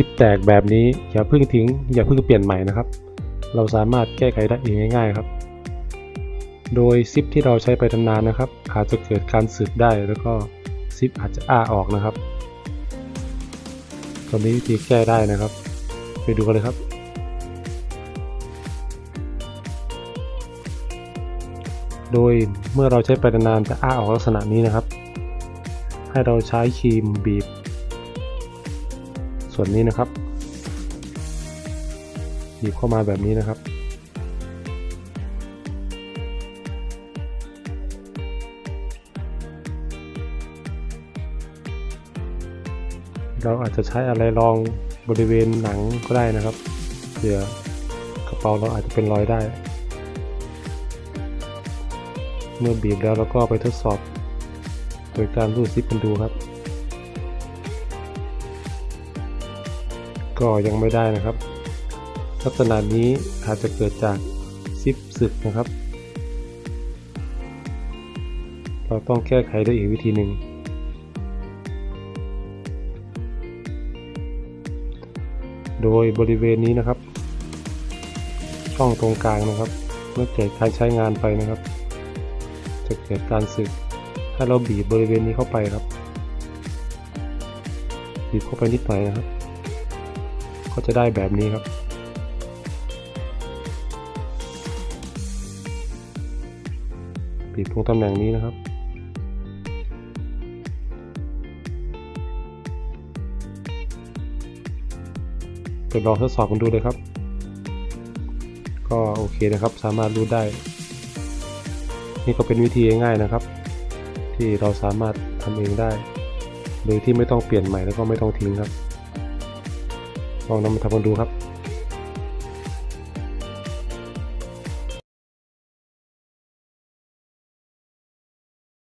ซิปแตกแบบนี้อย่าเพิ่งทิ้ง อย่าเพิ่งเปลี่ยนใหม่นะครับ เราสามารถแก้ไขได้เองง่ายๆครับ โดยซิปที่เราใช้ไปนานๆนะครับ อาจจะเกิดการสึกได้แล้วก็ซิปอาจจะอ้าออกนะครับตอนนี้วิธีแก้ได้นะครับ ไปดูกันเลยครับโดยเมื่อเราใช้ไปนานๆจะอ้าออกลักษณะนี้นะครับ ให้เราใช้ครีมบีบ ส่วนนี้นะครับบีบเข้ามาแบบนี้นะครับ เราอาจจะใช้อะไรรองบริเวณหนังก็ได้นะครับเผื่อกระเป๋าเราอาจจะเป็นรอยได้ เมื่อบีบแล้วเราก็ไปทดสอบ โดยการรูดซิปกันดูครับ ก็ยังไม่ได้นะครับ ลักษณะนี้อาจจะเกิดจากซิปสึกนะครับ เราต้องแก้ไขด้วยอีกวิธีหนึ่งโดยบริเวณนี้นะครับ ช่องตรงกลางนะครับ เมื่อเกิดการใช้งานไปนะครับ จะเกิดการสึก ถ้าเราบีบบริเวณนี้เข้าไปครับบีบเข้าไปนิดหน่อยนะครับ ก็จะได้แบบนี้ครับบีบตรงตำแหน่งนี้นะครับ ไปลองทดสอบกันดูเลยครับ ก็โอเคนะครับ สามารถรู้ได้ นี่ก็เป็นวิธีง่ายๆนะครับ ที่เราสามารถทำเองได้โดยที่ไม่ต้องเปลี่ยนใหม่แล้วก็ไม่ต้องทิ้งครับ ลองนำมาทำกันดูครับ